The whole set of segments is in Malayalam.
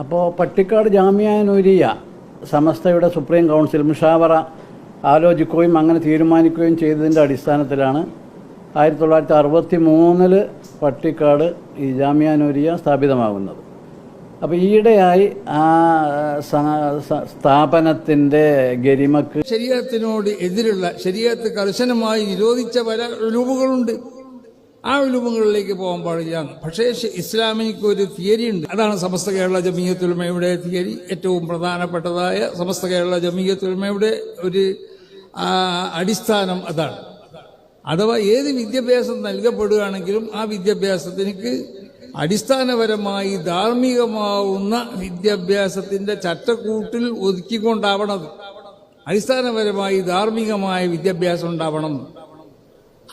അപ്പോൾ പട്ടിക്കാട് ജാമ്യ നൂരിയ സമസ്തയുടെ സുപ്രീം കൗൺസിൽ മുഷാവറ ആലോചിക്കുകയും അങ്ങനെ തീരുമാനിക്കുകയും ചെയ്തതിന്റെ അടിസ്ഥാനത്തിലാണ് ആയിരത്തി തൊള്ളായിരത്തി അറുപത്തി മൂന്നിൽ പട്ടിക്കാട് ഈ ജാമ്യ നൂരിയ സ്ഥാപിതമാകുന്നത്. അപ്പോൾ ഈയിടെയായി ആ സ്ഥാപനത്തിന്റെ ഗരിമക്ക് ശരീരത്തിനോട് എതിരുള്ള ശരീരത്ത് കർശനമായി നിരോധിച്ച പല ഉലുമുകളുണ്ട് ആ ഉലുമുകളിലേക്ക് പോകാൻ പാടില്ല. പക്ഷേ ഇസ്ലാമിക്ക് ഒരു തിയറി ഉണ്ട്. അതാണ് സമസ്ത കേരള ജമീയത്തുൽമയുടെ തിയറി ഏറ്റവും പ്രധാനപ്പെട്ടതായ സമസ്ത കേരള ജമീയത്തുൽമയുടെ ഒരു അടിസ്ഥാനം അതാണ്. അഥവാ ഏത് വിദ്യാഭ്യാസം നൽകപ്പെടുകയാണെങ്കിലും ആ വിദ്യാഭ്യാസത്തിനക്ക് അടിസ്ഥാനപരമായി ധാർമ്മികമാവുന്ന വിദ്യാഭ്യാസത്തിന്റെ ചട്ടക്കൂട്ടിൽ ഒതുക്കിക്കൊണ്ടാവണത് അടിസ്ഥാനപരമായി ധാർമ്മികമായ വിദ്യാഭ്യാസം ഉണ്ടാവണം.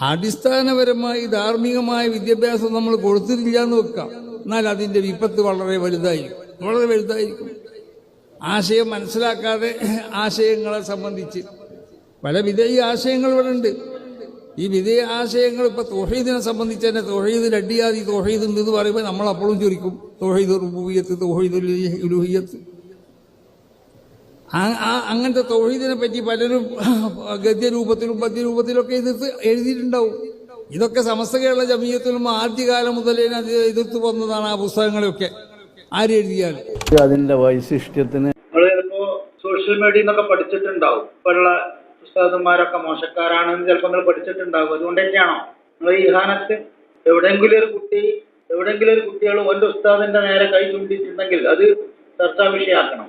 അടിസ്ഥാനപരമായി ധാർമ്മികമായ വിദ്യാഭ്യാസം നമ്മൾ കൊടുത്തിട്ടില്ല എന്ന് വെക്കാം. എന്നാൽ അതിന്റെ വിപത്ത് വളരെ വലുതായിരിക്കും. വളരെ വലുതായിരിക്കും. ആശയം മനസ്സിലാക്കാതെ ആശയങ്ങളെ സംബന്ധിച്ച്. പല വിധേയ ആശയങ്ങൾ ഇവിടെ ഉണ്ട്. ഈ വിധേയ ആശയങ്ങൾ ഇപ്പൊ തോഹീദിനെ സംബന്ധിച്ച് തന്നെ തൊഹീദിൽ അടിയാതി തൊഹീദ് ഉണ്ട് എന്ന് പറയുമ്പോൾ നമ്മൾ അപ്പോഴും ചൊരിക്കും. തൊഹീദ് റുബൂയത്ത് തൊഹീദ് ഉലുഹിയത്ത്. അങ്ങനത്തെ തൊഴിലിനെ പറ്റി പലരും ഗദ്യരൂപത്തിലും പദ്യരൂപത്തിലും ഒക്കെ എതിർത്ത് എഴുതിയിട്ടുണ്ടാവും. ഇതൊക്കെ സമസ്ത കേരള ജമീയത്തിലും ആദ്യകാലം മുതലേ അത് എതിർത്ത് വന്നതാണ് ആ പുസ്തകങ്ങളൊക്കെ എഴുതിയാൽ അതിന്റെ വൈശിഷ്ട്യത്തിന് ചിലപ്പോ സോഷ്യൽ മീഡിയ എന്നൊക്കെ പഠിച്ചിട്ടുണ്ടാവും. ഇപ്പോഴുള്ള ഉസ്താദന്മാരൊക്കെ മോശക്കാരാണെന്ന് ചിലപ്പോൾ നിങ്ങൾ പഠിച്ചിട്ടുണ്ടാവും. അതുകൊണ്ട് തന്നെയാണോ? നിങ്ങൾ ഈ ഇഹാനത്ത് എവിടെയെങ്കിലും ഒരു കുട്ടി എവിടെയെങ്കിലും ഒരു കുട്ടികൾ ഒരു ഉസ്താദിന്റെ നേരെ കൈ ചൂണ്ടിയിട്ടുണ്ടെങ്കിൽ അത് ചർച്ചാ വിഷയമാക്കണം.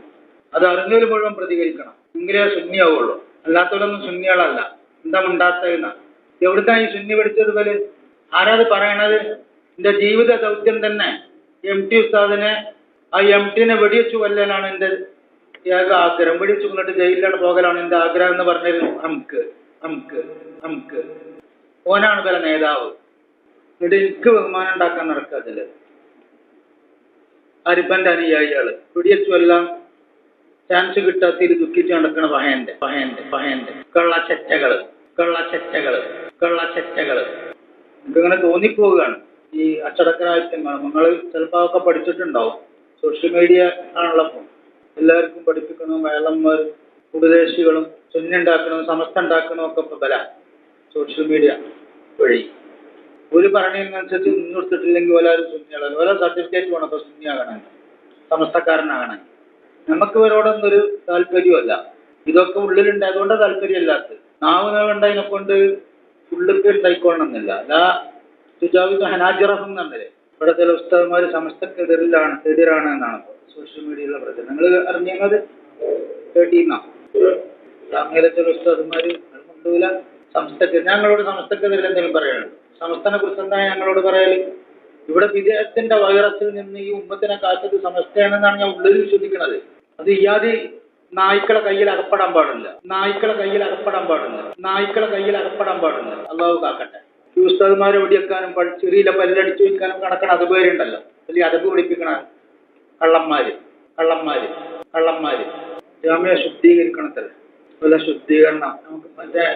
അത് അറിഞ്ഞവർ മുഴുവൻ പ്രതികരിക്കണം. എങ്കിലേ ശൂന്യാവുള്ളൂ അല്ലാത്തവരൊന്നും ശൂന്യകളല്ല എന്താ ഉണ്ടാത്തതെന്ന എവിടുന്നാ ഈ ശൂന്യ പഠിച്ചത് പോലെ ആരാത് പറയണത്? എന്റെ ജീവിത ദൗത്യം തന്നെ. എം ടി ഉസ്താദിനെ ആ എം ടിനെ വെടിവെച്ചു കൊല്ലലാണ് എന്റെ ഏക ആഗ്രഹം. വെടിവെച്ചു കൊണ്ടിട്ട് ജയിലിലാണ് പോകലാണ് എന്റെ ആഗ്രഹം എന്ന് പറഞ്ഞത് നമുക്ക് നമുക്ക് നമുക്ക് ഓനാണ് പല നേതാവ്. എന്നിട്ട് എനിക്ക് ബഹുമാനം ഉണ്ടാക്കാൻ നടക്കുക അതിൽ അരിപ്പന്റെ അനുയായികൾ. വെടിവെച്ചു എല്ലാം ചാൻസ് കിട്ടാത്തതിൽ ദുഃഖിച്ച് നടക്കണ പഹയന്റെ പഹയന്റെ പഹയന്റെ കള്ളച്ചറ്റകൾ കള്ളച്ചറ്റകൾ കള്ളച്ചറ്റകൾ തോന്നി തോന്നിപ്പോവുകയാണ്. ഈ അച്ചടക്കരാഹിത്യങ്ങൾ നിങ്ങൾ ചിലപ്പോൾ ഒക്കെ പഠിച്ചിട്ടുണ്ടാവും. സോഷ്യൽ മീഡിയ ആണല്ലോ. എല്ലാവർക്കും പഠിപ്പിക്കണം വേളന്മാർ ഉപദേശികളും സുന്നുണ്ടാക്കണം സമസ്ത ഉണ്ടാക്കണം ഒക്കെ ഇപ്പൊ ബല സോഷ്യൽ മീഡിയ വഴി. ഒരു പറഞ്ഞതിനനുസരിച്ച് നിന്നെടുത്തിട്ടില്ലെങ്കിൽ ഒരാളും സുന്നികളാണ് ഓരോ സർട്ടിഫിക്കറ്റ് വേണം അപ്പൊ സുന്നിയാകണം നമുക്ക് ഇവരോടൊന്നും ഒരു താല്പര്യമല്ല. ഇതൊക്കെ ഉള്ളിലുണ്ട് അതുകൊണ്ട് താല്പര്യമില്ലാത്തത്. നാവ് നീളുണ്ടതിനെ കൊണ്ട് ഉള്ളിക്ക് ഉണ്ടായിക്കൊള്ളണമെന്നില്ല. അല്ലാ സുജാവിക ഹനാജിറഹ് എന്നല്ലേ? ഇവിടെ ചില ഉസ്താദ്മാർ സമസ്തക്കെതിരിലാണ് എതിരാണ് എന്നാണ് സോഷ്യൽ മീഡിയയിലുള്ള പ്രചരണം. നിങ്ങൾ അറിഞ്ഞത് കേട്ടിരുന്നോ ഇസ്ലാമിലെ ചില ഉസ്താദ്മാര് കൊണ്ടുപോല സമസ്തക്ക് ഞങ്ങളോട് സമസ്തക്കെതിരിൽ എന്തെങ്കിലും പറയാനുണ്ട്? സമസ്തനെ കുറിച്ച് എന്താ ഞങ്ങളോട് പറയൽ? ഇവിടെ വിദേഹത്തിന്റെ വൈറസിൽ നിന്ന് ഈ ഉമ്മത്തിനെ കാത്തത് സമസ്തയാണെന്നാണ് ഞാൻ ഉള്ളിൽ വിശ്വസിക്കുന്നത് അത് ഇയാതി നായ്ക്കളെ കയ്യിൽ അകപ്പെടാൻ പാടില്ല. നായ്ക്കളെ കയ്യിൽ അകപ്പെടാൻ പാടില്ല. നായ്ക്കളെ കയ്യിൽ അകപ്പെടാൻ പാടില്ല. അള്ളാഹു കാക്കട്ടെ. ഈ ഉസ്താദ്മാരെ ഓടിയെക്കാനും ചെറിയ പല്ലടിച്ചു വയ്ക്കാനും കണക്കണ അത് പേരുണ്ടല്ലോ. വലിയ അതപ്പ് പിടിപ്പിക്കണ കള്ളന്മാര്. കള്ളന്മാര്. കള്ളന്മാര്. ജാമ്യ ശുദ്ധീകരിക്കണത്തല്ല വല്ല ശുദ്ധീകരണം. നമുക്ക് മറ്റേ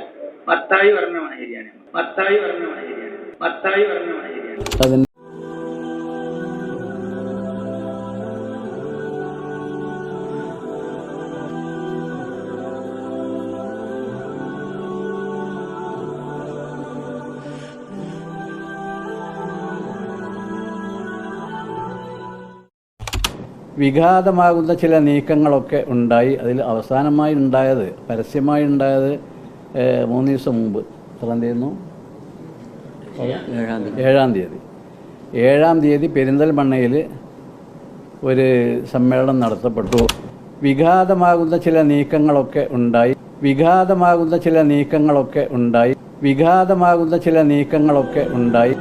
മത്തായി പറഞ്ഞ മാതിരിയാണ് മത്തായി പറഞ്ഞ മാതിരിയാണ് മത്തായി പറഞ്ഞ മാതിരിയാണ് വിഘാതമാകുന്ന ചില നീക്കങ്ങളൊക്കെ ഉണ്ടായി. അതിൽ അവസാനമായി ഉണ്ടായത് പരസ്യമായി ഉണ്ടായത് മൂന്ന് ദിവസം മുമ്പ്. എത്രാം തീയതി ഏഴാം തീയതി. ഏഴാം തീയതി. പെരിന്തൽമണ്ണയിൽ ഒരു സമ്മേളനം നടത്തപ്പെട്ടു. വിഘാതമാകുന്ന ചില നീക്കങ്ങളൊക്കെ ഉണ്ടായി. വിഘാതമാകുന്ന ചില നീക്കങ്ങളൊക്കെ ഉണ്ടായി. വിഘാതമാകുന്ന ചില നീക്കങ്ങളൊക്കെ ഉണ്ടായി.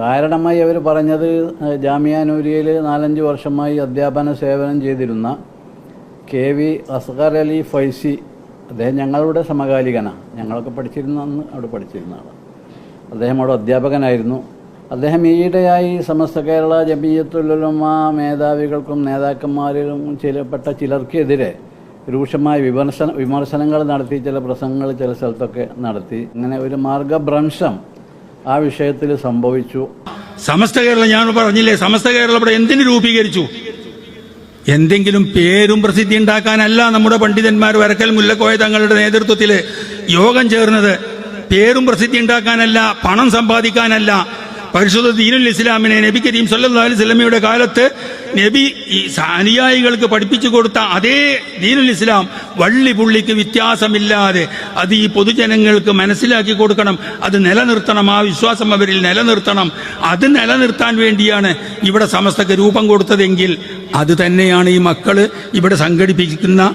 കാരണമായി അവർ പറഞ്ഞത് ജാമിയാനൂരിയയിൽ നാലഞ്ച് വർഷമായി അധ്യാപന സേവനം ചെയ്തിരുന്ന കെ വി അസ്ഗർ അലി ഫൈസി അദ്ദേഹം ഞങ്ങളുടെ സമകാലികനാണ് ഞങ്ങളൊക്കെ പഠിച്ചിരുന്ന അന്ന് അവിടെ പഠിച്ചിരുന്ന ആളാണ് അദ്ദേഹം അവിടെ അധ്യാപകനായിരുന്നു. അദ്ദേഹം ഈയിടെയായി സമസ്ത കേരള ജമീയത്തുലമ മേധാവികൾക്കും നേതാക്കന്മാരിലും ചിലപ്പെട്ട ചിലർക്കെതിരെ രൂക്ഷമായ വിമർശന വിമർശനങ്ങൾ നടത്തി ചില പ്രസംഗങ്ങൾ ചില സ്ഥലത്തൊക്കെ നടത്തി. അങ്ങനെ ഒരു മാർഗഭ്രംശം ആ വിഷയത്തിൽ സംഭവിച്ചു. സമസ്ത കേരളം ഞാൻ പറഞ്ഞില്ലേ സമസ്ത കേരളം ഇവിടെ എന്തിനു രൂപീകരിച്ചു? എന്തെങ്കിലും പേരും പ്രസിദ്ധി ഉണ്ടാക്കാനല്ല നമ്മുടെ പണ്ഡിതന്മാർ വരക്കൽ മുല്ലക്കോയ തങ്ങളുടെ നേതൃത്വത്തിൽ യോഗം ചേർന്നത്. പേരും പ്രസിദ്ധി ഉണ്ടാക്കാനല്ല പണം സമ്പാദിക്കാനല്ല പരിശുദ്ധ ദീനുൽ ഇസ്ലാമിനെ നബി കരീം സല്ലാ അലൈഹി വസല്ലമയുടെ കാലത്ത് നബി ഈ അനുയായികൾക്ക് പഠിപ്പിച്ചു കൊടുത്ത അതേ ദീനുൽ ഇസ്ലാം വള്ളി പുള്ളിക്ക് വ്യത്യാസമില്ലാതെ അത് ഈ പൊതുജനങ്ങൾക്ക് മനസ്സിലാക്കി കൊടുക്കണം. അത് നിലനിർത്തണം. ആ വിശ്വാസം അവരിൽ നിലനിർത്തണം. അത് നിലനിർത്താൻ വേണ്ടിയാണ് ഇവിടെ സമസ്തക്ക് രൂപം കൊടുത്തതെങ്കിൽ അത് തന്നെയാണ് ഈ മക്കൾ ഇവിടെ സംഘടിപ്പിക്കുന്ന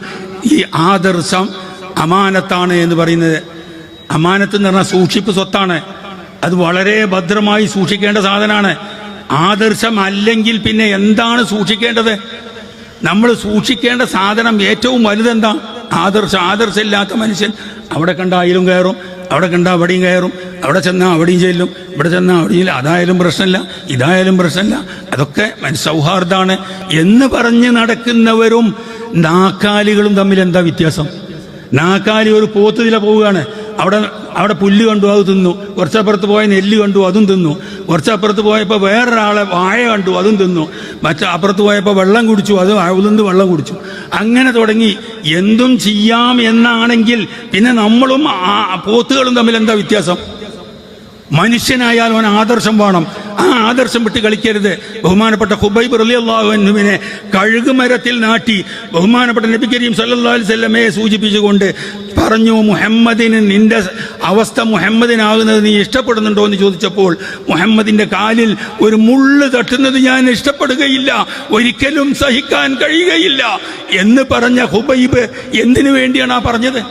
ഈ ആദർശം അമാനത്താണ് എന്ന് പറയുന്നത്. അമാനത്ത് എന്ന് പറഞ്ഞാൽ സൂക്ഷിപ്പ് സ്വത്താണ്. അത് വളരെ ഭദ്രമായി സൂക്ഷിക്കേണ്ട സാധനമാണ് ആദർശം അല്ലെങ്കിൽ പിന്നെ എന്താണ് സൂക്ഷിക്കേണ്ടത്? നമ്മൾ സൂക്ഷിക്കേണ്ട സാധനം ഏറ്റവും വലുതെന്താ? ആദർശം. ആദർശമില്ലാത്ത മനുഷ്യൻ അവിടെ കണ്ട ആയിലും കയറും അവിടെ കണ്ട അവിടെയും കയറും അവിടെ ചെന്നാൽ അവിടെയും ചെല്ലും ഇവിടെ ചെന്നാൽ അവിടെയും ചെല്ലും. അതായാലും പ്രശ്നമില്ല ഇതായാലും പ്രശ്നമില്ല. അതൊക്കെ സൗഹാർദ്ദമാണ്. എന്ന് പറഞ്ഞ് നടക്കുന്നവരും നാക്കാലികളും തമ്മിൽ എന്താ വ്യത്യാസം? നാക്കാലി ഒരു പോത്തുതില പോവുകയാണ്. അവിടെ അവിടെ പുല്ല് കണ്ടു അത് തിന്നു. കുറച്ചപ്പുറത്ത് പോയ നെല്ല് കണ്ടു അതും തിന്നു. കുറച്ചപ്പുറത്ത് പോയപ്പോൾ വേറൊരാളെ വായ കണ്ടു അതും തിന്നു. മറ്റേ അപ്പുറത്ത് പോയപ്പോൾ വെള്ളം കുടിച്ചു അത് അവിടുന്ന് വെള്ളം കുടിച്ചു. അങ്ങനെ തുടങ്ങി. എന്തും ചെയ്യാം എന്നാണെങ്കിൽ പിന്നെ നമ്മളും പോത്തുകളും തമ്മിൽ എന്താ വ്യത്യാസം? മനുഷ്യനായാൽ അവൻ ആദർശം വേണം. ആ ആദർശം വിട്ട് കളിക്കരുത്. ബഹുമാനപ്പെട്ട ഹുബൈബ് റലിയല്ലാഹുവിനെ കഴുകുമരത്തിൽ നാട്ടി ബഹുമാനപ്പെട്ട നബി കരീം സല്ലല്ലാഹു അലൈഹി വസല്ലമയെ സൂചിപ്പിച്ചുകൊണ്ട് പറഞ്ഞു മുഹമ്മദിന് നിന്റെ അവസ്ഥ മുഹമ്മദിനാകുന്നത് നീ ഇഷ്ടപ്പെടുന്നുണ്ടോ? എന്ന് ചോദിച്ചപ്പോൾ മുഹമ്മദിന്റെ കാലിൽ ഒരു മുള്ള് തട്ടുന്നത് ഞാൻ ഇഷ്ടപ്പെടുകയില്ല. ഒരിക്കലും സഹിക്കാൻ കഴിയുകയില്ല. എന്ന് പറഞ്ഞ ഹുബൈബ് എന്തിനു വേണ്ടിയാണ് ആ പറഞ്ഞത്?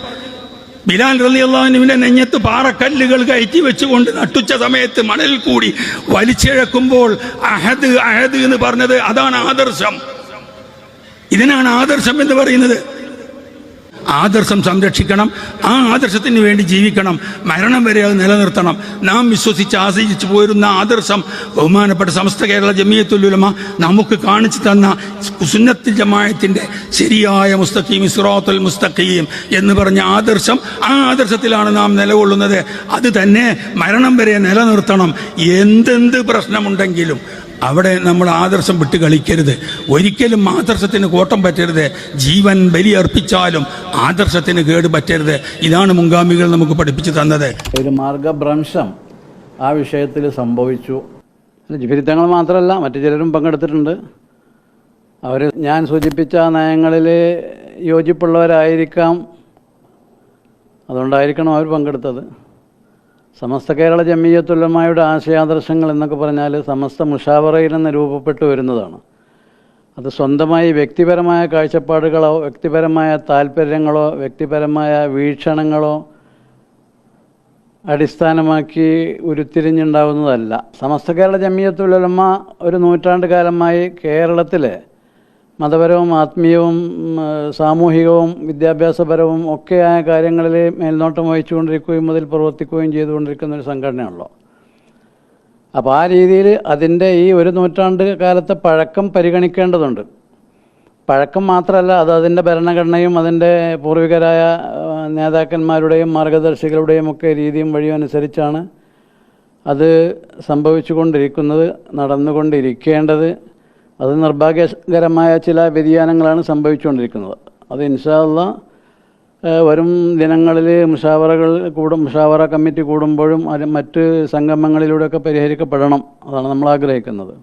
ബിലാൽ റലിയല്ലാഹുവിന്റെ നെഞ്ഞത്ത് പാറക്കല്ലുകൾ കയറ്റി വെച്ചുകൊണ്ട് നട്ടുച്ച സമയത്ത് മണലിൽ കൂടി വലിച്ചിഴക്കുമ്പോൾ അഹദ് അഹദ് എന്ന് പറഞ്ഞത് അതാണ് ആദർശം. ഇതിനാണ് ആദർശം എന്ന് പറയുന്നത്. ആദർശം സംരക്ഷിക്കണം. ആ ആദർശത്തിന് വേണ്ടി ജീവിക്കണം. മരണം വരെ അത് നിലനിർത്തണം. നാം വിശ്വസിച്ച് ആശ്രയിച്ചു പോരുന്ന ആദർശം ബഹുമാനപ്പെട്ട സമസ്ത കേരള ജമിയത്തുലുലമ നമുക്ക് കാണിച്ചു തന്ന സുന്നത്ത് ജമായത്തിന്റെ ശരിയായ മുസ്തഖീം ഇസ്രോത്തുൽ മുസ്തഖീം എന്ന് പറഞ്ഞ ആദർശം ആ ആദർശത്തിലാണ് നാം നിലകൊള്ളുന്നത്. അത് തന്നെ മരണം വരെ നിലനിർത്തണം. എന്തെന്ത് പ്രശ്നമുണ്ടെങ്കിലും അവിടെ നമ്മൾ ആദർശം വിട്ട് കളിക്കരുത്. ഒരിക്കലും ആദർശത്തിന് കോട്ടം പറ്റരുത്. ജീവൻ ബലിയർപ്പിച്ചാലും ആദർശത്തിന് കേട് പറ്റരുത്. ഇതാണ് മുൻഗാമികൾ നമുക്ക് പഠിപ്പിച്ചു തന്നത്. ഒരു മാർഗഭ്രംശം ആ വിഷയത്തിൽ സംഭവിച്ചു. ജിഫിരിത്തങ്ങൾ മാത്രമല്ല മറ്റു ചിലരും പങ്കെടുത്തിട്ടുണ്ട്. അവർ ഞാൻ സൂചിപ്പിച്ച നയങ്ങളിൽ യോജിപ്പുള്ളവരായിരിക്കാം. അതുകൊണ്ടായിരിക്കണം അവർ പങ്കെടുത്തത്. സമസ്ത കേരള ജമീയത്തുല്ലമായുടെ ആശയാദർശങ്ങൾ എന്നൊക്കെ പറഞ്ഞാൽ സമസ്ത മുഷാവറയിൽ നിന്ന് രൂപപ്പെട്ടു വരുന്നതാണ്. അത് സ്വന്തമായി വ്യക്തിപരമായ കാഴ്ചപ്പാടുകളോ വ്യക്തിപരമായ താല്പര്യങ്ങളോ വ്യക്തിപരമായ വീക്ഷണങ്ങളോ അടിസ്ഥാനമാക്കി ഉരുത്തിരിഞ്ഞുണ്ടാവുന്നതല്ല. സമസ്ത കേരള ജമിയത്തുലമ ഒരു നൂറ്റാണ്ട് കാലമായി കേരളത്തിലെ മതപരവും ആത്മീയവും സാമൂഹികവും വിദ്യാഭ്യാസപരവും ഒക്കെയായ കാര്യങ്ങളിൽ മേൽനോട്ടം വഹിച്ചുകൊണ്ടിരിക്കുകയും അതിൽ പ്രവർത്തിക്കുകയും ചെയ്തുകൊണ്ടിരിക്കുന്ന ഒരു സംഘടനയാണല്ലോ. അപ്പോൾ ആ രീതിയിൽ അതിന്റെ ഈ ഒരു നൂറ്റാണ്ട് കാലത്തെ പഴക്കം പരിഗണിക്കേണ്ടതുണ്ട്. പഴക്കം മാത്രമല്ല അത് അതിന്റെ ഭരണഘടനയും അതിന്റെ പൂർവികരായ നേതാക്കന്മാരുടെയും മാർഗദർശികളുടെയും ഒക്കെ രീതിയും വഴിയും അനുസരിച്ചാണ് അത് സംഭവിച്ചുകൊണ്ടിരിക്കുന്നത് നടന്നുകൊണ്ടിരിക്കേണ്ടത്. അത് നിർഭാഗ്യകരമായ ചില വ്യതിയാനങ്ങളാണ് സംഭവിച്ചുകൊണ്ടിരിക്കുന്നത്. അത് ഇൻഷാല്ല വരും ദിനങ്ങളിൽ മുഷാവറകൾ കൂടും മുഷാവറ കമ്മിറ്റി കൂടുമ്പോഴും അത് മറ്റ് സംഗമങ്ങളിലൂടെയൊക്കെ പരിഹരിക്കപ്പെടണം. അതാണ് നമ്മൾ ആഗ്രഹിക്കുന്നത്.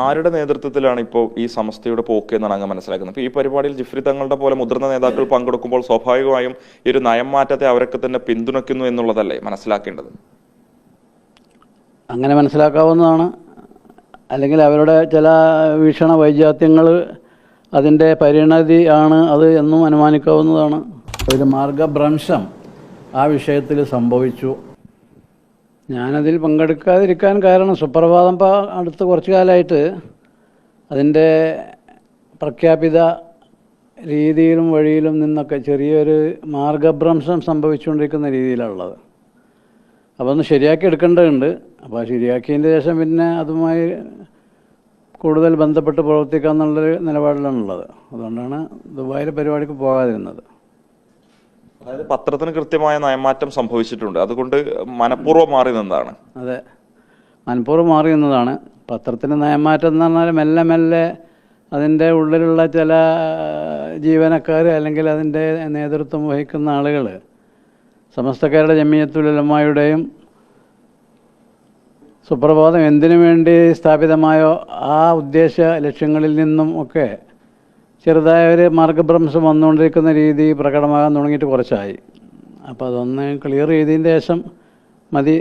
ആരുടെ നേതൃത്വത്തിലാണ് ഇപ്പോൾ ഈ സമസ്തയുടെ പോക്ക് എന്നാണ് അങ്ങ് മനസ്സിലാക്കുന്നത്? ഇപ്പോൾ ഈ പരിപാടിയിൽ ജിഫ്രി തങ്ങളുടെ പോലെ മുതിർന്ന നേതാക്കൾ പങ്കെടുക്കുമ്പോൾ സ്വാഭാവികമായും ഈ ഒരു നയം മാറ്റത്തെ അവരൊക്കെ തന്നെ പിന്തുണയ്ക്കുന്നു എന്നുള്ളതല്ലേ മനസ്സിലാക്കേണ്ടത്? അങ്ങനെ മനസ്സിലാക്കാവുന്നതാണ്. അല്ലെങ്കിൽ അവരുടെ ചില വീക്ഷണ വൈജാത്യങ്ങൾ അതിന്റെ പരിണതി ആണ് അത് എന്നും അനുമാനിക്കാവുന്നതാണ്. ഒരു മാർഗഭ്രംശം ആ വിഷയത്തിൽ സംഭവിച്ചു. ഞാനതിൽ പങ്കെടുക്കാതിരിക്കാൻ കാരണം സുപ്രഭാതം ഇപ്പോൾ അടുത്ത കുറച്ച് കാലമായിട്ട് അതിന്റെ പ്രഖ്യാപിത രീതിയിലും വഴിയിലും നിന്നൊക്കെ ചെറിയൊരു മാർഗഭ്രംശം സംഭവിച്ചുകൊണ്ടിരിക്കുന്ന രീതിയിലുള്ളത് അപ്പോൾ ഒന്ന് ശരിയാക്കി എടുക്കേണ്ടതുണ്ട്. അപ്പോൾ ശരിയാക്കിയതിന്റെ ശേഷം പിന്നെ അതുമായി കൂടുതൽ ബന്ധപ്പെട്ട് പ്രവർത്തിക്കുക എന്നുള്ളൊരു നിലപാടിലാണുള്ളത്. അതുകൊണ്ടാണ് ദുബായിലെ പരിപാടിക്ക് പോകാതിരുന്നത്. അതായത് പത്രത്തിന് കൃത്യമായ നയമാറ്റം സംഭവിച്ചിട്ടുണ്ട്. അതുകൊണ്ട് മനഃപൂർവം മാറി നിന്നതാണ്. അതെ. മനഃപൂർവം മാറി നിന്നതാണ്. പത്രത്തിന് നയമാറ്റം എന്ന് പറഞ്ഞാൽ മെല്ലെ മെല്ലെ അതിന്റെ ഉള്ളിലുള്ള ചില ജീവനക്കാർ അല്ലെങ്കിൽ അതിന്റെ നേതൃത്വം വഹിക്കുന്ന ആളുകൾ സമസ്തക്കാരുടെ ജമിയത്തുലമായുടെയും സുപ്രഭാതം. എന്തിനു വേണ്ടി സ്ഥാപിതമായോ ആ ഉദ്ദേശ ലക്ഷ്യങ്ങളിൽ നിന്നും ഒക്കെ ചെറുതായ ഒരു മാർഗഭ്രംശം വന്നുകൊണ്ടിരിക്കുന്ന രീതി പ്രകടമാകാൻ തുടങ്ങിയിട്ട് കുറച്ചായി. അപ്പോൾ അതൊന്ന് ക്ലിയർ ചെയ്തതിന് ശേഷം മതി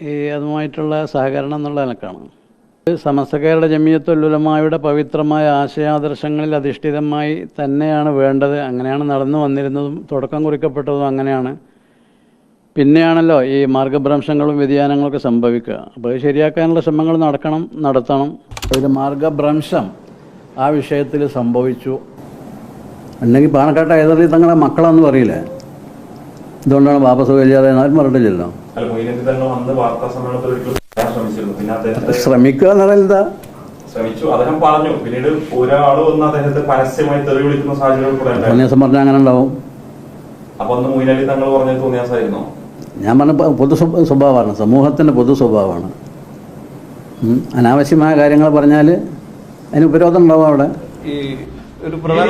ഈ അതുമായിട്ടുള്ള സഹകരണം എന്നുള്ള നിലക്കാണ്. സമസ്തക്കാരുടെ ജമിയത്തുല്ലുലമായുടെ പവിത്രമായ ആശയാദർശങ്ങളിൽ അധിഷ്ഠിതമായി തന്നെയാണ് വേണ്ടത്. അങ്ങനെയാണ് നടന്നു വന്നിരുന്നതും തുടക്കം കുറിക്കപ്പെട്ടതും അങ്ങനെയാണ്. പിന്നെയാണല്ലോ ഈ മാർഗഭ്രംശങ്ങളും വ്യതിയാനങ്ങളൊക്കെ സംഭവിക്കുക. അപ്പോൾ അത് ശരിയാക്കാനുള്ള ശ്രമങ്ങൾ നടക്കണം നടത്തണം. ഒരു മാർഗഭ്രംശം ആ വിഷയത്തിൽ സംഭവിച്ചു. അല്ലെങ്കിൽ പാണക്കാട്ട് ഏതൊരു തങ്ങളെ മക്കളാന്ന് പറയില്ലേ? ഇതുകൊണ്ടാണ് വാപ്പസ് വലിയാതെ ആരും പറഞ്ഞില്ലല്ലോ. ശ്രമിക്കുക എന്ന് പറയുന്നത് എന്താ ശ്രമിച്ചു. അദ്ദേഹം പറഞ്ഞു. പിന്നീട് ഒരാൾ വന്ന് അദ്ദേഹത്തെ പരസ്യമായി തെറി വിളിക്കുന്ന സാഹചര്യം പറഞ്ഞാൽ അങ്ങനെ ഉണ്ടാവും. അപ്പൊ അന്ന് മൊയ്നലി തങ്ങൾ പറഞ്ഞ തോന്നിയാസായിരുന്നോ ഞാൻ പറഞ്ഞ പൊതു സ്വ- സ്വഭാവമാണ്. സമൂഹത്തിന്റെ പൊതു സ്വഭാവമാണ്. അനാവശ്യമായ കാര്യങ്ങൾ പറഞ്ഞാൽ അതിന് ഉപരോധം ഉണ്ടാവും അവിടെ. ഈ ഒരു പ്രധാന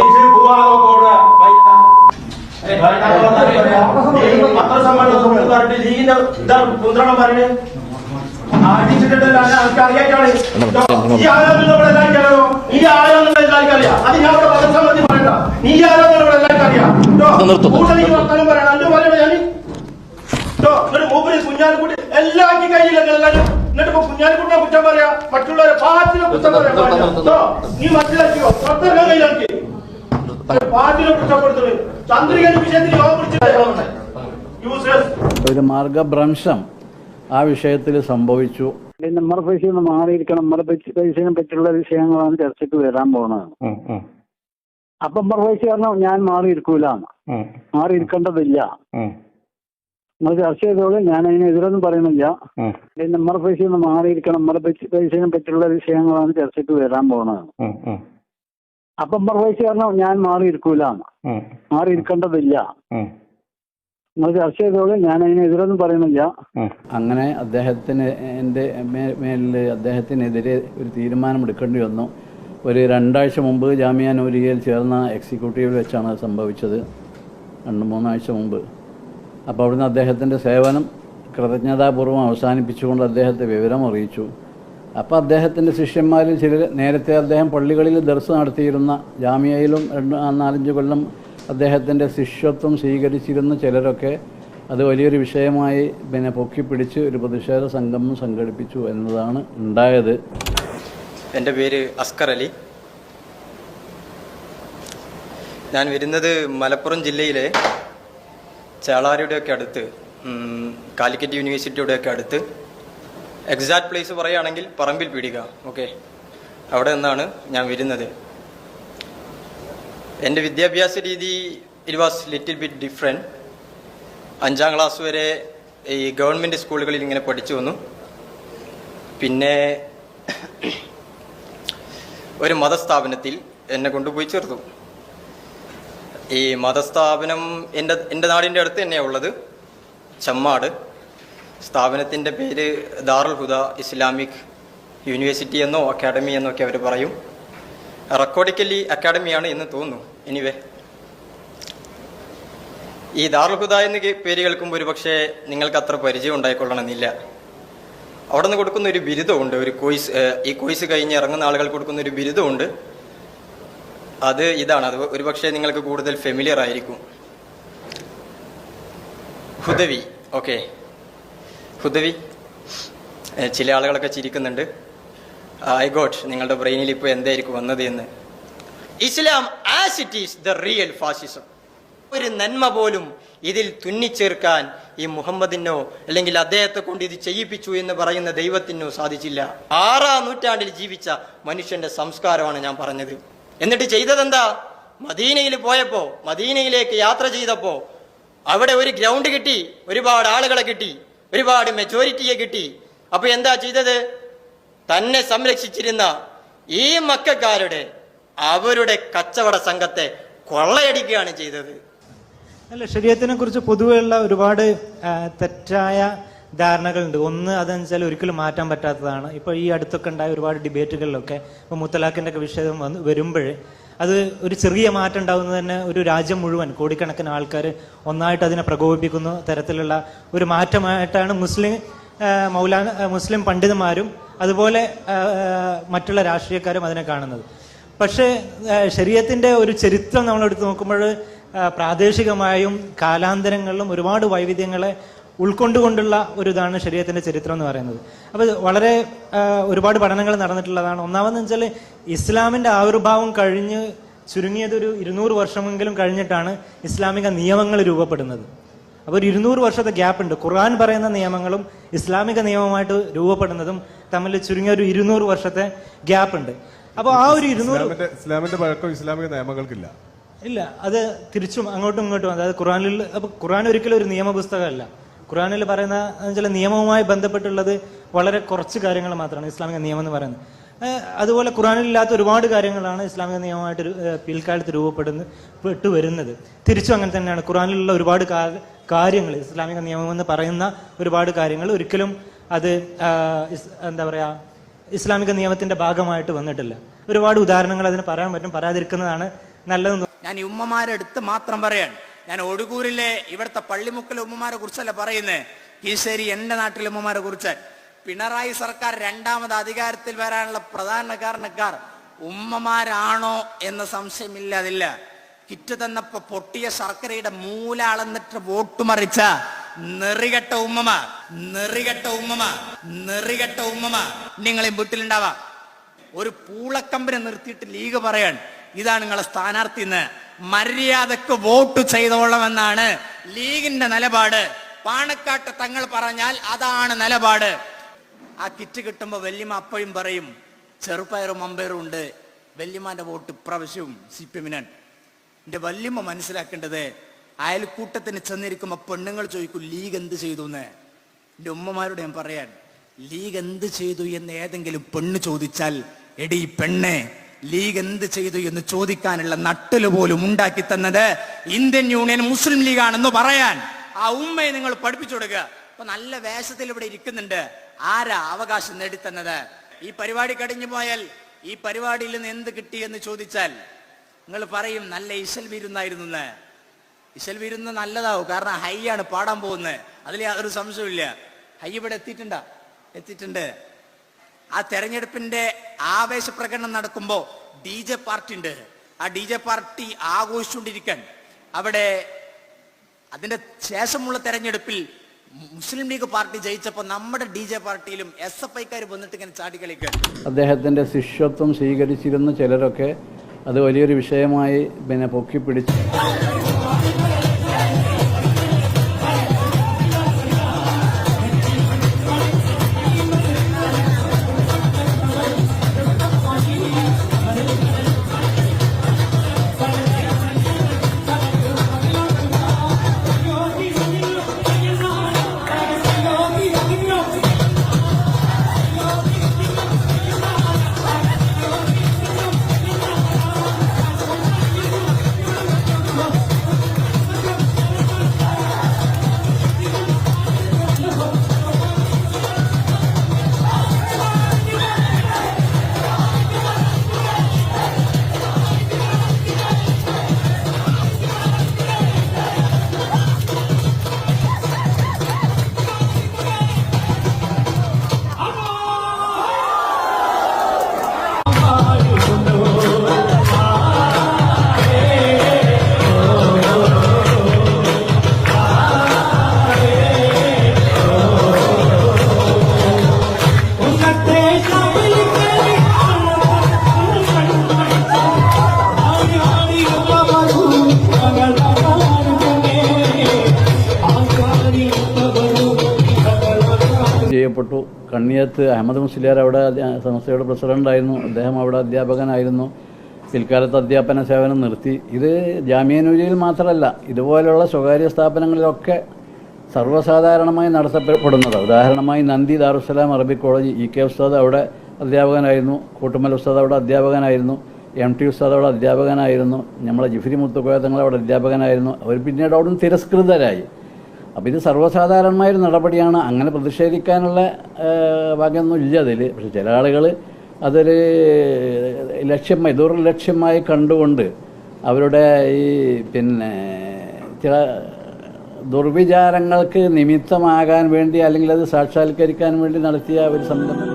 കുഞ്ഞാലിക്കുട്ടി എല്ലാം ആക്കി എല്ലാവരും എന്നിട്ട് ഇപ്പൊ കുഞ്ഞാലിക്കുട്ടിനെ കുറ്റം പറയാ മറ്റുള്ളവരെ പാട്ടിനെ കുറ്റം പറയാ കേട്ടോ? നീ മനസ്സിലാക്കിയോ കയ്യിലാക്കി. പാട്ടിനെ കുറ്റപ്പെടുത്തത് ചന്ദ്രികന്റെ വിഷയത്തിൽ യോഗം ഒരു മാർഗഭ്രംശം ആ വിഷയത്തിൽ സംഭവിച്ചു. നമ്മുടെ പൈസ ഒന്ന് മാറിയിരിക്കണം. നമ്മുടെ പൈസയെ പറ്റിയുള്ള വിഷയങ്ങളാണ് ചർച്ചയ്ക്ക് വരാൻ പോണത് അപ്പം പൈസ കാരണം ഞാൻ മാറിയിരിക്കൂല. മാറിയിരിക്കേണ്ടതില്ല. നിങ്ങൾ ചർച്ച ചെയ്തോളൂ ഞാൻ അതിന് എതിരൊന്നും പറയുന്നില്ല. നമ്മുടെ പൈസ ഒന്ന് മാറിയിരിക്കണം. നമ്മുടെ പൈസയെ പറ്റിയുള്ള വിഷയങ്ങളാണ് ചർച്ചയ്ക്ക് വരാൻ പോകുന്നത്. അപ്പൊ നമ്മുടെ പൈസ കാരണം ഞാൻ മാറിയിരിക്കൂല. മാറിയിരിക്കേണ്ടതില്ല. നിങ്ങൾ ചർച്ച ചെയ്തോളൂ ഞാൻ അതിന് എതിരൊന്നും പറയുന്നില്ല. അങ്ങനെ അദ്ദേഹത്തിന് എന്റെ മേലിൽ അദ്ദേഹത്തിനെതിരെ ഒരു തീരുമാനം എടുക്കേണ്ടി വന്നു. ഒരു രണ്ടാഴ്ച മുമ്പ് ജാമ്യാനൂരിയിൽ ചേർന്ന എക്സിക്യൂട്ടീവിൽ വെച്ചാണ് അത് സംഭവിച്ചത്. രണ്ട് മൂന്നാഴ്ച മുമ്പ്. അപ്പോൾ അവിടുന്ന് അദ്ദേഹത്തിന്റെ സേവനം കൃതജ്ഞതാപൂർവം അവസാനിപ്പിച്ചുകൊണ്ട് അദ്ദേഹത്തെ വിവരം അറിയിച്ചു. അപ്പോൾ അദ്ദേഹത്തിന്റെ ശിഷ്യന്മാരിൽ ചിലർ നേരത്തെ അദ്ദേഹം പള്ളികളിൽ ദർസ് നടത്തിയിരുന്ന ജാമ്യയിലും രണ്ട് നാലഞ്ച് കൊല്ലം അദ്ദേഹത്തിന്റെ ശിഷ്യത്വം സ്വീകരിച്ചിരുന്ന ചിലരൊക്കെ അത് വലിയൊരു വിഷയമായി പിന്നെ പൊക്കിപ്പിടിച്ച് ഒരു പ്രതിഷേധ സംഗമം സംഘടിപ്പിച്ചു എന്നതാണ് ഉണ്ടായത്. എന്റെ പേര് അസ്കർ അലി. ഞാൻ വരുന്നത് മലപ്പുറം ജില്ലയിലെ ചേളാരിയുടെയൊക്കെ അടുത്ത് കാലിക്കറ്റ് യൂണിവേഴ്സിറ്റിയുടെയൊക്കെ അടുത്ത് എക്സാക്ട് പ്ലേസ് പറയുകയാണെങ്കിൽ പറമ്പിൽ പീടിക ഓക്കെ അവിടെ നിന്നാണ് ഞാൻ വരുന്നത്. എന്റെ വിദ്യാഭ്യാസ രീതി it was little bit different അഞ്ചാം ക്ലാസ് വരെ ഈ ഗവൺമെന്റ് സ്കൂളുകളിൽ ഇങ്ങനെ പഠിച്ചു വന്നു. പിന്നെ ഒരു മതസ്ഥാപനത്തിൽ എന്നെ കൊണ്ടുപോയി ചേർത്തു. ഈ മതസ്ഥാപനം എന്റെ എന്റെ നാടിന്റെ അടുത്ത് തന്നെയാണ് ഉള്ളത്. ചമ്മാട്. സ്ഥാപനത്തിന്റെ പേര് ദാറുൽ ഹുദ ഇസ്ലാമിക് യൂണിവേഴ്സിറ്റി എന്നോ അക്കാഡമി എന്നോ ഒക്കെ അവർ പറയും. റെക്കോർഡിക്കലി അക്കാഡമിയാണ് എന്ന് തോന്നുന്നു. എനിവേ ഈ ദാറുൽ ഹുദ എന്ന് പേര് കേൾക്കുമ്പോൾ ഒരു പക്ഷേ നിങ്ങൾക്ക് അത്ര പരിചയം ഉണ്ടായിക്കൊള്ളണമെന്നില്ല. അവിടെ നിന്ന് കൊടുക്കുന്ന ഒരു ബിരുദമുണ്ട്. ഒരു കോഴ്സ് ഈ കോഴ്സ് കഴിഞ്ഞ് ഇറങ്ങുന്ന ആളുകൾ കൊടുക്കുന്ന ഒരു ബിരുദമുണ്ട്. അത് ഇതാണ്. അത് ഒരുപക്ഷെ നിങ്ങൾക്ക് കൂടുതൽ ഫെമിലിയർ ആയിരിക്കും. ഹുദവി. ഓക്കെ ഹുദവി. ചില ആളുകളൊക്കെ ചിരിക്കുന്നുണ്ട്. ഐ ഗോട്ട് നിങ്ങളുടെ ബ്രെയിനിൽ ഇപ്പോൾ എന്തായിരിക്കും വന്നത് എന്ന്. Islam as it is the real fascism ഒരു നന്മ പോലും ഇതിൽ തുന്നിച്ചേർക്കാൻ ഈ മുഹമ്മദിനോ അല്ലെങ്കിൽ അദ്ദേഹത്തെ കൊണ്ട് ഇത് ചെയ്യിപ്പിച്ചു എന്ന് പറയുന്ന ദൈവത്തിനോ സാധിച്ചില്ല. ആറാം നൂറ്റാണ്ടിൽ ജീവിച്ച മനുഷ്യന്റെ സംസ്കാരമാണ് ഞാൻ പറഞ്ഞത്. എന്നിട്ട് ചെയ്തതെന്താ? മദീനയിൽ പോയപ്പോ മദീനയിലേക്ക് യാത്ര ചെയ്തപ്പോ അവിടെ ഒരു ഗ്രൗണ്ട് കിട്ടി ഒരുപാട് ആളുകളെ കിട്ടി ഒരുപാട് മെജോറിറ്റിയെ കിട്ടി. അപ്പൊ എന്താ ചെയ്തത്? തന്നെ സംരക്ഷിച്ചിരുന്ന ഈ മക്കാരുടെ അവരുടെ കച്ചവട സംഘത്തെ കൊള്ളയടിക്കുകയാണ് ചെയ്തത്. അല്ല ശരീരത്തിനെ കുറിച്ച് പൊതുവെയുള്ള ഒരുപാട് തെറ്റായ ധാരണകളുണ്ട്. ഒന്ന് അതെന്ന് വെച്ചാൽ ഒരിക്കലും മാറ്റാൻ പറ്റാത്തതാണ്. ഇപ്പോൾ ഈ അടുത്തൊക്കെ ഉണ്ടായ ഒരുപാട് ഡിബേറ്റുകളിലൊക്കെ ഇപ്പോൾ മുത്തലാഖിന്റെ ഒക്കെ വിഷയം വന്ന് വരുമ്പോൾ അത് ഒരു ചെറിയ മാറ്റം ഉണ്ടാകുന്നത് തന്നെ ഒരു രാജ്യം മുഴുവൻ കോടിക്കണക്കിന് ആൾക്കാർ ഒന്നായിട്ട് അതിനെ പ്രകോപിപ്പിക്കുന്ന തരത്തിലുള്ള ഒരു മാറ്റമായിട്ടാണ് മുസ്ലിം മൗലാന മുസ്ലിം പണ്ഡിതന്മാരും അതുപോലെ മറ്റുള്ള രാഷ്ട്രീയക്കാരും അതിനെ കാണുന്നത്. പക്ഷേ ശരീരത്തിന്റെ ഒരു ചരിത്രം നമ്മൾ എടുത്തു നോക്കുമ്പോൾ പ്രാദേശികമായും കാലാന്തരങ്ങളിലും ഒരുപാട് വൈവിധ്യങ്ങളെ ഉൾക്കൊണ്ടുകൊണ്ടുള്ള ഒരു ഇതാണ് ശരീരത്തിന്റെ ചരിത്രം എന്ന് പറയുന്നത്. അപ്പോൾ വളരെ ഒരുപാട് പഠനങ്ങൾ നടന്നിട്ടുള്ളതാണ്. ഒന്നാമതെന്ന് വെച്ചാൽ ഇസ്ലാമിന്റെ ആവിർഭാവം കഴിഞ്ഞ് ചുരുങ്ങിയത് ഒരു ഇരുന്നൂറ് വർഷമെങ്കിലും കഴിഞ്ഞിട്ടാണ് ഇസ്ലാമിക നിയമങ്ങൾ രൂപപ്പെടുന്നത്. അപ്പോൾ ഒരു ഇരുന്നൂറ് വർഷത്തെ ഗ്യാപ്പ് ഉണ്ട്. ഖുർആൻ പറയുന്ന നിയമങ്ങളും ഇസ്ലാമിക നിയമമായിട്ട് രൂപപ്പെടുന്നതും തമ്മിൽ ചുരുങ്ങിയ ഒരു ഇരുന്നൂറ് വർഷത്തെ ഗ്യാപ്പ് ഉണ്ട്. അപ്പോൾ ആ ഒരു ഇരുന്നൂറ് ഇസ്ലാമിന്റെ പഴക്കം ഇസ്ലാമിക നിയമങ്ങൾക്കില്ല. ഇല്ല. അത് തിരിച്ചും അങ്ങോട്ടും ഇങ്ങോട്ടും അതായത് ഖുറാനിൽ അപ്പൊ ഖുറാൻ ഒരിക്കലും ഒരു നിയമപുസ്തകമല്ല. ഖുറാനിൽ പറയുന്ന ചില നിയമവുമായി ബന്ധപ്പെട്ടുള്ളത് വളരെ കുറച്ച് കാര്യങ്ങൾ മാത്രമാണ് ഇസ്ലാമിക നിയമം എന്ന് പറയുന്നത്. അതുപോലെ ഖുറാനിലില്ലാത്ത ഒരുപാട് കാര്യങ്ങളാണ് ഇസ്ലാമിക നിയമമായിട്ട് പിൽക്കാലത്ത് രൂപപ്പെടുന്ന പെട്ടു വരുന്നത്. തിരിച്ചും അങ്ങനെ തന്നെയാണ്. ഖുറാനിലുള്ള ഒരുപാട് കാര്യങ്ങൾ ഇസ്ലാമിക നിയമം എന്ന് പറയുന്ന ഒരുപാട് കാര്യങ്ങൾ ഒരിക്കലും അത് എന്താ പറയാ ഇസ്ലാമിക നിയമത്തിന്റെ ഭാഗമായിട്ട് വന്നിട്ടില്ല. ഒരുപാട് ഉദാഹരണങ്ങൾ അതിന് പറയാൻ പറ്റും പറയാതിരിക്കുന്നതാണ് നല്ലതെന്ന് ഞാൻ ഈ ഉമ്മമാരെടുത്ത് മാത്രം പറയാൻ ഞാൻ ഒടുകൂരിലെ ഇവിടുത്തെ പള്ളിമുക്കലെ ഉമ്മമാരെ കുറിച്ചല്ല പറയുന്നത് കീശേരി എന്റെ നാട്ടിലെ ഉമ്മമാരെ കുറിച്ച്. പിണറായി സർക്കാർ രണ്ടാമത് അധികാരത്തിൽ വരാനുള്ള പ്രധാന കാരണക്കാർ ഉമ്മമാരാണോ എന്ന സംശയമില്ല അതില്ല. കിറ്റ് തന്നപ്പോ പൊട്ടിയ ശർക്കരയുടെ മൂല അളന്നിട്ട് വോട്ട് മറിച്ച നെറികെട്ട ഉമ്മമ നെറികെട്ട ഉമ്മമ നെറികെട്ട ഉമ്മമ നിങ്ങളെ വീട്ടിലുണ്ടാവാം. ഒരു പൂളക്കമ്പനെ നിർത്തിയിട്ട് ലീഗ് പറയാൻ ഇതാണ് നിങ്ങളെ സ്ഥാനാർത്ഥി എന്ന്. മര്യാദയ്ക്ക് വോട്ട് ചെയ്തോളമെന്നാണ് ലീഗിന്റെ നിലപാട്. പാണക്കാട്ട് തങ്ങൾ പറഞ്ഞാൽ അതാണ് നിലപാട്. ആ കിറ്റ് കിട്ടുമ്പോ വല്യമ്മ അപ്പോഴും പറയും ചെറുപ്പയറും അമ്പയറും ഉണ്ട്. വല്യമ്മാന്റെ വോട്ട് ഇപ്രാവശ്യവും സി പി എമ്മിനാണ്. എന്റെ വല്യമ്മ മനസ്സിലാക്കേണ്ടത് അയൽക്കൂട്ടത്തിന് ചെന്നിരിക്കുമ്പോ പെണ്ണുങ്ങൾ ചോദിക്കും ലീഗ് എന്ത് ചെയ്തു എന്ന്? എന്റെ ഉമ്മമാരോട് ഞാൻ പറയാൻ ലീഗ് എന്ത് ചെയ്തു എന്ന് ഏതെങ്കിലും പെണ്ണ് ചോദിച്ചാൽ എടി പെണ്ണെ ലീഗ് എന്ത് ചെയ്തു എന്ന് ചോദിക്കാനുള്ള നട്ടൽ പോലും ഉണ്ടാക്കി തന്നത് ഇന്ത്യൻ യൂണിയൻ മുസ്ലിം ലീഗാണെന്ന് പറയാൻ ആ ഉമ്മയെ നിങ്ങൾ പഠിപ്പിച്ചു കൊടുക്കുക. അപ്പൊ നല്ല വേഷത്തിൽ ഇവിടെ ഇരിക്കുന്നുണ്ട്. ആരാ അവകാശം നേടിത്തന്നത്? ഈ പരിപാടി കടിഞ്ഞു പോയാൽ ഈ പരിപാടിയിൽ നിന്ന് എന്ത് കിട്ടി എന്ന് ചോദിച്ചാൽ നിങ്ങൾ പറയും നല്ല ഇശൽ വിരുന്നായിരുന്നു ഇശൽ വിരുന്ന് നല്ലതാവും. കാരണം ഹൈ ആണ് പാടാൻ പോകുന്നത്. അതിൽ യാതൊരു സംശയമില്ല ഹൈ ഇവിടെ എത്തിയിട്ടുണ്ടാ? എത്തിയിട്ടുണ്ട്. ആ തെരഞ്ഞെടുപ്പിന്റെ ആവേശ പ്രകടനം നടക്കുമ്പോ ഡി ജെ പാർട്ടി ഉണ്ട് ആ ഡി ജെ പാർട്ടി ആഘോഷിച്ചുകൊണ്ടിരിക്കാൻ. അവിടെ അതിന്റെ ശേഷമുള്ള തെരഞ്ഞെടുപ്പിൽ മുസ്ലിം ലീഗ് പാർട്ടി ജയിച്ചപ്പോൾ നമ്മുടെ ഡി ജെ പാർട്ടിയിലും എസ് എഫ് ഐക്കാർ വന്നിട്ട് ഇങ്ങനെ ചാടിക്കളിക്കാൻ അദ്ദേഹത്തിന്റെ ശിഷ്യത്വം സ്വീകരിച്ചിരുന്ന ചിലരൊക്കെ അത് വലിയൊരു വിഷയമായി പിന്നെ പൊക്കിപ്പിടിച്ചു. കണ്ണിയത്ത് അഹമ്മദ് മുസ്ലിയാർ അവിടെ സംസ്ഥയുടെ പ്രസിഡന്റായിരുന്നു. അദ്ദേഹം അവിടെ അധ്യാപകനായിരുന്നു. പിൽക്കാലത്ത് അധ്യാപന സേവനം നിർത്തി. ഇത് ജാമ്യാനുജയിൽ മാത്രമല്ല ഇതുപോലുള്ള സ്വകാര്യ സ്ഥാപനങ്ങളിലൊക്കെ സർവസാധാരണമായി നടത്തപ്പെടുന്നത്. ഉദാഹരണമായി നന്ദി Darussalam Arabic college E K ഉസ്താദ് അവിടെ അധ്യാപകനായിരുന്നു. കൂട്ടുമൽ ഉസ്താദ് അവിടെ അധ്യാപകനായിരുന്നു. എം ടി ഉസ്താദ് അവിടെ അധ്യാപകനായിരുന്നു. നമ്മളെ ജിഫിരി മുത്തുക്കോയ തങ്ങൾ അവിടെ അധ്യാപകനായിരുന്നു. അവർ പിന്നീട് അവിടെ തിരസ്കൃതരായി. അപ്പോൾ ഇത് സർവസാധാരണമായൊരു നടപടിയാണ്. അങ്ങനെ പ്രതിഷേധിക്കാനുള്ള ഏഹ്, ഭാഗ്യമൊന്നും ഇല്ല അതിൽ പക്ഷെ ചില ആളുകൾ അതൊരു ലക്ഷ്യമായി ദുർലക്ഷ്യമായി കണ്ടുകൊണ്ട് അവരുടെ ഈ പിന്നെ ചില ദുർവിചാരങ്ങൾക്ക് നിമിത്തമാകാൻ വേണ്ടി അല്ലെങ്കിൽ അത് സാക്ഷാത്കരിക്കാൻ വേണ്ടി നടത്തിയ ഒരു സംരംഭം.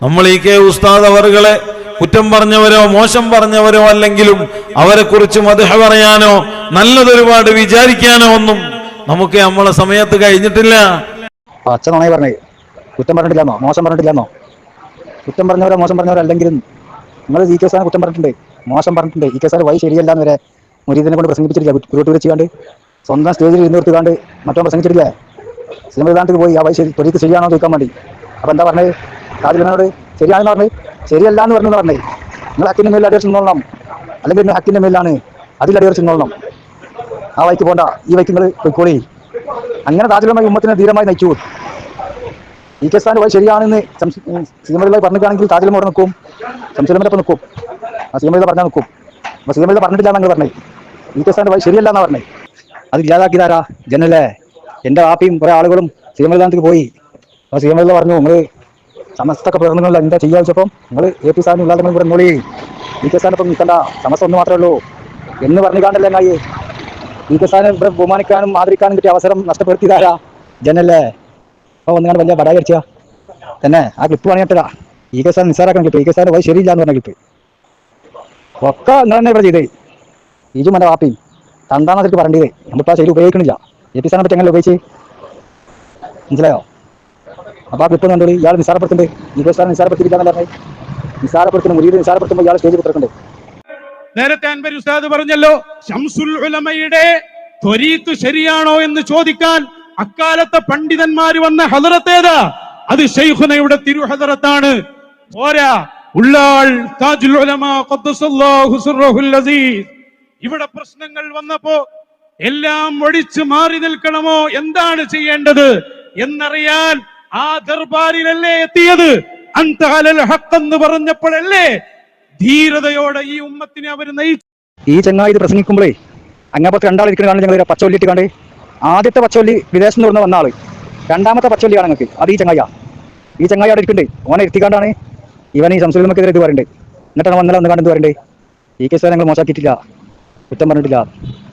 നമ്മൾ ഈ കെ ഉസ്താദ് അവറുകളെ കുറ്റം പറഞ്ഞവരോ മോശം പറഞ്ഞവരോ അല്ലെങ്കിലും അവരെ കുറിച്ച് മധുഹ പറയാനോ നല്ലതൊരുപാട് വിചാരിക്കാനോ ഒന്നും നമുക്ക് നമ്മളെ സമയത്ത് കഴിഞ്ഞിട്ടില്ല. അച്ഛൻ നന്നായി പറഞ്ഞേ. കുറ്റം പറഞ്ഞിട്ടില്ലെന്നോ? മോശം പറഞ്ഞിട്ടില്ലെന്നോ? കുറ്റം പറഞ്ഞവരോ മോശം പറഞ്ഞവരോ അല്ലെങ്കിലും നിങ്ങൾ ഇ കെ സാറിനെ കുറ്റം പറഞ്ഞിട്ടുണ്ട്. മോശം പറഞ്ഞിട്ടുണ്ട്. ഇ കെ സാർ വഴി ശരിയല്ല വരെ മുരീദിനെ കൊണ്ട് പ്രസംഗിപ്പിച്ചിട്ടില്ല. കുരുട്ടൂർ വെച്ചുകൊണ്ട് സ്വന്തം സ്റ്റേജിൽ ഇരുന്ന് നിർത്തിക്കാണ്ട് മറ്റോ പ്രസംഗിച്ചിട്ടില്ലേ. സിനിമ ഇതാണ്ട് പോയി. ആ വഴി ശരി തൊഴിക്ക് ശരിയാണോ ചോദിക്കാൻ വേണ്ടി. അപ്പൊ എന്താ പറഞ്ഞത്? കാജിനോട് ശരിയാണെന്ന് പറഞ്ഞത് ശരിയല്ല എന്ന് പറഞ്ഞു പറഞ്ഞേ നിങ്ങൾ അക്കിന്റെ മേലിൽ അടിയറച്ച് നിന്നോളണം. അല്ലെങ്കിൽ നിങ്ങൾ ഹക്കിന്റെ മേലാണ് അതിൽ അടിയറച്ച് നിന്നോളണം. ആ വൈക്ക് പോണ്ട. ഈ വൈക്ക് നിങ്ങൾ പോയിക്കോളി. അങ്ങനെ താജിലമ്മ ഉമ്മത്തിനെ ധീരമായി നയിച്ചു. ഇ കെ സ്ഥാനം പോയി ശരിയാണെന്ന് സീമലിതായി പറഞ്ഞിട്ടാണെങ്കിൽ താജിലും അവിടെ നിൽക്കും. ശംസുലമിലപ്പം നിൽക്കും. ആ സീമലിത പറഞ്ഞാൽ നിൽക്കും. അപ്പൊ സിനിമയിൽ പറഞ്ഞിട്ടില്ല എന്നങ്ങൾ പറഞ്ഞേ. ഇ കെ സ്ഥാനം പോയി ശരിയല്ല എന്നാ പറഞ്ഞേ. അത് ഇല്ലാതാക്കിയതാരാ? ജനല്ലേ എന്റെ വാപ്പിയും കുറെ ആളുകളും സീമലിതാനത്തേക്ക് പോയി. അപ്പൊ സീമലിത പറഞ്ഞു നിങ്ങൾ സമസ്തൊക്കെ പ്രകടനങ്ങളിൽ എന്താ ചെയ്യാ വെച്ചപ്പോൾ നിങ്ങൾ എ പി സാറിന് ഇല്ലാതെ ഇവിടെ നോളി ഇ കെ സാറിനൊപ്പം നിൽക്കണ്ട. സമസ്ത ഒന്ന് മാത്രമേ ഉള്ളൂ. എന്ന് പറഞ്ഞു കാണല്ലേ എന്നായി? ഇ കെ സാറിനെ ഇവിടെ ബഹുമാനിക്കാനും ആദരിക്കാനും കിട്ടിയ അവസരം നഷ്ടപ്പെടുത്തിയതാരാ? ജനല്ലേ? അപ്പോൾ ഒന്നുകൊണ്ട് വലിയ ബടായി അടിച്ചാ. തന്നെ ആ ക്ലിപ്പ് പണിയിട്ടതാ ഇ കെ സാർ നിസ്സാറാക്കാൻ കിട്ടും. ഇ കെ സാറിന് പോയി ശരിയില്ല എന്ന് പറഞ്ഞ ക്ലിപ്പ് ഒക്കെ നിങ്ങൾ തന്നെ ഇവിടെ ചെയ്തേ. ഇജു മറ്റേ വാപ്പി തന്താന്നതിട്ട് പറഞ്ഞത് നമ്മളിപ്പോൾ ആ ശരി ഉപയോഗിക്കണില്ല. എ പി സാറിനെ പറ്റി എങ്ങനെ ഉപയോഗിച്ച്? മനസ്സിലായോ? അപ്പോൾ ആ ക്ലിപ്പ് കണ്ടോളി ഇയാൾ നിസാരപ്പെടുത്തുന്നുണ്ട് ഈ കെ സാറിനെ നിസ്സാരപ്പെടുത്തിയില്ല എന്നല്ല പറഞ്ഞത് നിസാരപ്പെടുത്തുന്ന മുരീത് നിസാരപ്പെടുത്തുമ്പോൾ ഇയാൾ സ്റ്റേജിൽ കുത്തിറക്കുന്നുണ്ട് നേരത്തെ അൻവർ ഉസ്താദ് പറഞ്ഞല്ലോ ഷംസുൽ ഉലമയുടെ ത്വരീത്ത് ശരിയാണോ എന്ന് ചോദിക്കാൻ അക്കാലത്തെ പണ്ഡിതന്മാര് വന്ന ഹദറത്തേതാ അത് ഷെയ്ഖുനയുടെ തിരുഹദറത്താണ് പോരാ താജുൽ ഉലമ ഇവിടെ പ്രശ്നങ്ങൾ വന്നപ്പോ എല്ലാം ഒഴിച്ചു മാറി നിൽക്കണമോ? എന്താണ് ചെയ്യേണ്ടത്? എന്നറിയാൻ ആ ദർബാറിലല്ലേ എത്തിയത്? എന്ന് പറഞ്ഞപ്പോഴല്ലേ ധീരതയോടെ ഈ ഉമ്മത്തിനെ അവർ നയിച്ചു ഈ ചങ്ങായി ഇത് പ്രസംഗിക്കുമ്പോഴേ അങ്ങപ്പുറത്ത് രണ്ടാളിരിക്കുന്ന കാണുന്നത് ഞങ്ങൾ പച്ചവല്ലിട്ട് കണ്ട് ആദ്യത്തെ പച്ചവല്ലി വിദേശത്ത് നിന്ന് വന്ന ആൾ രണ്ടാമത്തെ പച്ചവല്ലിയാണ് ഞങ്ങൾക്ക്. അത് ഈ ചങ്ങായ ഈ ചങ്ങായി അവിടെ ഇരിക്കുന്നുണ്ട് ഓനെ ഇരുത്തിക്കാണ്ടാണ് ഇവൻ ഈ സംസ്കൃതമൊക്കെതിരെ ഇത് പറയുന്നുണ്ട് എന്നിട്ടാണ് വന്നാലും ഒന്ന് കണ്ടെന്ന് പറയുന്നുണ്ട് ഈ കേസ് ഞങ്ങൾ മോശാക്കിയിട്ടില്ല കുറ്റം പറഞ്ഞിട്ടില്ല.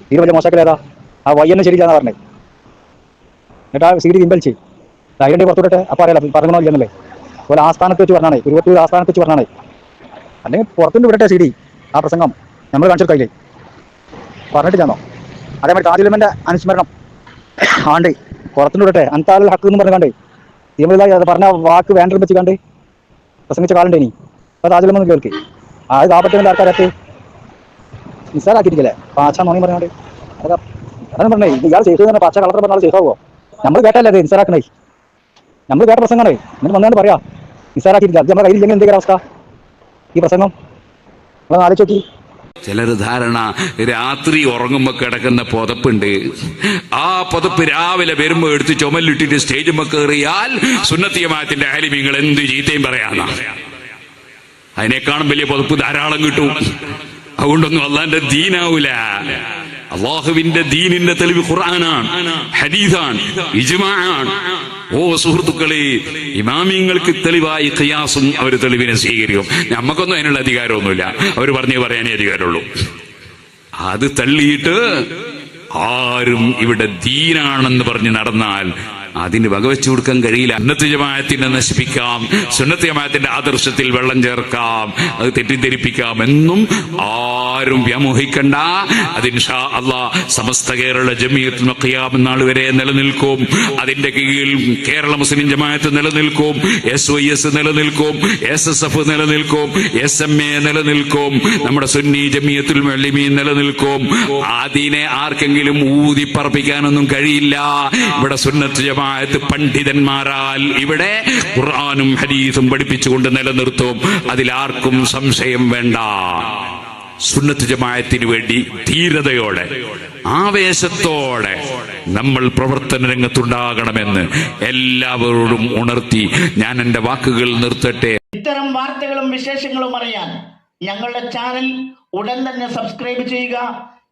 തീരെ വലിയ മോശാക്കലേതാ ആ വയ്യെന്നെ ശരിയില്ലാന്ന് പറഞ്ഞേ. എന്നിട്ട് ആ സി ഡി പിൻവലിച്ച് അതിന്റെ പുറത്തുവിട്ടെ അപ്പോൾ അറിയാലോ പറഞ്ഞോ ഇല്ലെന്നല്ലേ? അതുപോലെ ആസ്ഥാനത്ത് വെച്ച് പറഞ്ഞാണേ ഇരുപത്തി ആസ്ഥാനത്ത് വെച്ച് പറഞ്ഞാണേ. അല്ലെങ്കിൽ പുറത്തുനിന്ന് വിടട്ടെ സി ഡി ആ പ്രസംഗം നമ്മൾ കാണിച്ചു കയ്യിലേ പറഞ്ഞിട്ട് ഞാനോ അതേമാതിരി താജുലമന്റെ അനുസ്മരണം. ആണ്ട് പുറത്തുനിന്ന് വിടട്ടെ അൻതാലൽ ഹക്ക് എന്ന് പറഞ്ഞാണ്ട് തീമലായി അത് പറഞ്ഞ വാക്ക് വേണ്ടെന്ന് വെച്ച് കണ്ടേ. പ്രസംഗിച്ച കാലുണ്ട് ഇനി. അപ്പൊ താജുലമെന്ന് കേൾക്കേ. ആ കാപ്പറ്റുന്ന ആൾക്കാരത്ത് നിസ്സാരാക്കിയിരിക്കല്ലേ പാച്ച നോണി പറഞ്ഞാണ്ട് അതൊക്കെ അതാണ് പറഞ്ഞേ ഇയാൾ ചെയ്തു തന്നെ പാച്ച കളർ പറഞ്ഞാൽ ചെയ്താവോ നമ്മൾ കേട്ടല്ലേ അത് നിസ്സാരാക്കണേ നമ്മൾ കേട്ട പ്രസംഗമാണേ. എന്നിട്ട് വന്നാണ്ട് പറയാം നിസ്സാരാക്കിയിരിക്കുക. അത് കയ്യിൽ കയ്യിലില്ലെങ്കിൽ എന്തെങ്കിലും അവസ്ഥ? ഈ പ്രസംഗം. നമ്മൾ ആലോചിച്ച് ചിലർ ധാരണ രാത്രി ഉറങ്ങുമ്പോ കിടക്കുന്ന പുതപ്പുണ്ട്. ആ പുതപ്പ് രാവിലെ വരുമ്പോ എടുത്ത് ചുമല്ലിട്ടിട്ട് സ്റ്റേജ് കയറിയാൽ സുന്നത്തിയമാത്തിന്റെ ആലിമ്യങ്ങൾ എന്ത് ചീത്തയും പറയാന്ന അതിനേക്കാളും വലിയ പുതപ്പ് ധാരാളം കിട്ടും. അതുകൊണ്ടൊന്നും അള്ളാന്റെ ദീനാവൂല. അള്ളാഹുവിന്റെ ദീനിന്റെ തെളിവ് ഖുർആനാണ് ഹദീസാണ് ഇജ്മാആണ് ഓ സുഹൃത്തുക്കളെ ഇമാമിങ്ങൾക്ക് തെളിവായി ഖിയാസും അവർ തെളിവിനെ സ്വീകരിക്കും. നമുക്കൊന്നും അതിനുള്ള അധികാരമൊന്നുമില്ല. അവർ പറഞ്ഞു പറയാനേ അധികാരമുള്ളൂ. അത് തള്ളിയിട്ട് ആരും ഇവിടെ ദീനാണെന്ന് പറഞ്ഞ് നടന്നാൽ അതിന് വകവെച്ചു കൊടുക്കാൻ കഴിയില്ല. അന്നത്തെ നശിപ്പിക്കാം. സുന്നത്ത് ആദർശത്തിൽ വെള്ളം ചേർക്കാം. അത് തെറ്റിദ്ധരിപ്പിക്കാം എന്നും ആരും വ്യാമോഹിക്കണ്ട. അതിൻഷാ അള്ളാ സമസ്ത കേരള ജമിയത്ത് ഖിയാം നാൾ വരെ നിലനിൽക്കും. അതിന്റെ കീഴിൽ കേരള മുസ്ലിം ജമാഅത്ത് നിലനിൽക്കും. എസ് ഒ എസ് നിലനിൽക്കും. എസ് എസ് എഫ് നിലനിൽക്കും. എസ് എം എ നിലനിൽക്കും. നമ്മുടെ സുന്നി ജമിയത്തുൽ മലിമീൻ നിലനിൽക്കും. അതിനെ ആർക്കെങ്കിലും ഊതി പറപ്പിക്കാനൊന്നും കഴിയില്ല. ഇവിടെ സുന്നത്ത് ജമാഅത്ത് പണ്ഡിതന്മാരാൽ ഇവിടെ ഖുർആാനും ഹദീസും പഠിപ്പിച്ചുകൊണ്ട് നിലനിർത്തും. അതിലാർക്കും സംശയം വേണ്ട. സുന്നത്ത് ജമായത്തിന് വേണ്ടി ധീരതയോടെ ആവേശത്തോടെ നമ്മൾ പ്രവർത്തന രംഗത്തുണ്ടാകണമെന്ന് എല്ലാവരോടും ഉണർത്തി ഞാൻ എന്റെ വാക്കുകൾ നിർത്തട്ടെ. ഇത്തരം വാർത്തകളും വിശേഷങ്ങളും അറിയാൻ ഞങ്ങളുടെ ചാനൽ ഉടൻ തന്നെ സബ്സ്ക്രൈബ് ചെയ്യുക.